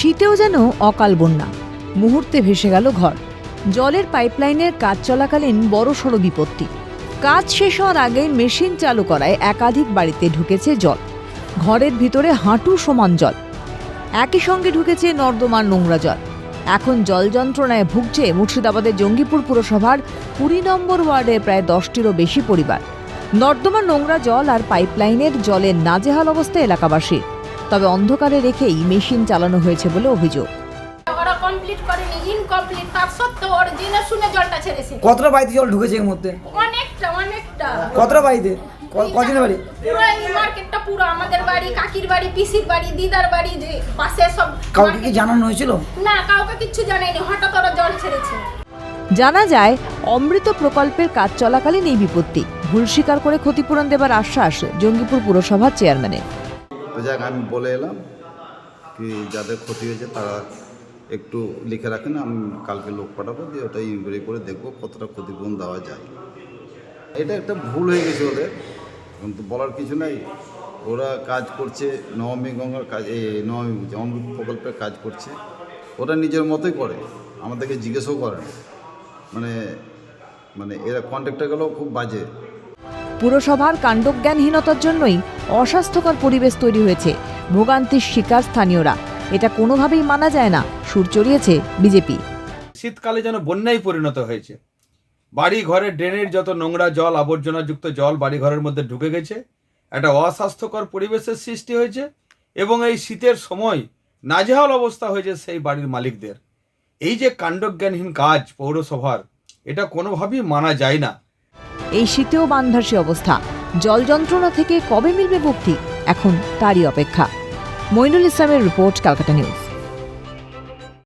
শীতেও যেন অকাল বন্যা। মুহূর্তে ভেসে গেল ঘর। জলের পাইপলাইনের কাজ চলাকালীন বড়সড় বিপত্তি। কাজ শেষ হওয়ার আগেই মেশিন চালু করায় একাধিক বাড়িতে ঢুকেছে জল। ঘরের ভিতরে হাঁটু সমান জল। একই সঙ্গে ঢুকেছে নর্দমার নোংরা জল। এখন জল যন্ত্রণায় ভুগছে মুর্শিদাবাদের জঙ্গিপুর পুরসভার কুড়ি নম্বর ওয়ার্ডের প্রায় দশটিরও বেশি পরিবার। নর্দমার নোংরা জল আর পাইপলাইনের জলের নাজেহাল অবস্থা এলাকাবাসী তবে অন্ধকারে রেখেই মেশিন চালানো হয়েছে বলে অভিযোগ। ওরা কমপ্লিট করেনি ইনকমপ্লিট তার সত্ত্বেও ওর জেনে শুনে জলটা ছেড়েছে। কতটা বাড়িতে জল ঢুকেছে এর মধ্যে? অনেকটা অনেকটা। কতটা বাড়িতে? কজনের বাড়ি? পুরো এই মার্কেটটা পুরো আমাদের বাড়ি কাকির বাড়ি পিসির বাড়ি দিদার বাড়ি যে পাশে সব কাউকে কি জানানো হয়েছিল? না কাউকে কিচ্ছু জানায়নি হঠাৎ ওরা জল ছেড়েছে। জানা যায় অমৃত প্রকল্পের কাজ চলাকালীন এই বিপত্তি। ভুল স্বীকার করে ক্ষতিপূরণ দেবার আশ্বাস জঙ্গিপুর পুরসভার চেয়ারম্যানের তো যাক, আমি বলে এলাম কি যাদের ক্ষতি হয়েছে তারা একটু লিখে রাখেন, আমি কালকে লোক পাঠাবো, দিয়ে ওটা ইনকোয়ারি করে দেখব কতটা ক্ষতিপূরণ দেওয়া যায়। এটা একটা ভুল হয়ে গেছে ওদের কিন্তু বলার কিছু নাই। ওরা কাজ করছে, নবমী গঙ্গার কাজ, এই নবমী অমৃত প্রকল্পের কাজ করছে, ওরা নিজের মতোই করে, আমাদেরকে জিজ্ঞেসও করে মানে মানে এরা কন্ট্রাক্টারগুলো খুব বাজে। পুরসভার কাণ্ডজ্ঞানহীনতার জন্যই অস্বাস্থ্যকর পরিবেশ তৈরি হয়েছে, ভোগান্তির শিকার স্থানীয়রা। এটা কোনোভাবেই মানা যায় না, সুর চড়িয়েছে বিজেপি। শীতকালে যেন বন্যায় পরিণত হয়েছে। বাড়ি ঘরে ড্রেনের যত নোংরা জল, আবর্জনাযুক্ত জল বাড়ি ঘরের মধ্যে ঢুকে গেছে, একটা অস্বাস্থ্যকর পরিবেশের সৃষ্টি হয়েছে এবং এই শীতের সময় নাজেহাল অবস্থা হয়েছে সেই বাড়ির মালিকদের। এই যে কাণ্ডজ্ঞানহীন কাজ পৌরসভার, এটা কোনোভাবেই মানা যায় না। এই শীতেও বান্ধাসী অবস্থা। জল যন্ত্রণা থেকে কবে মিলবে মুক্তি? এখন তারই অপেক্ষা। মইনুল ইসলামের রিপোর্ট, ক্যালকাটা নিউজ।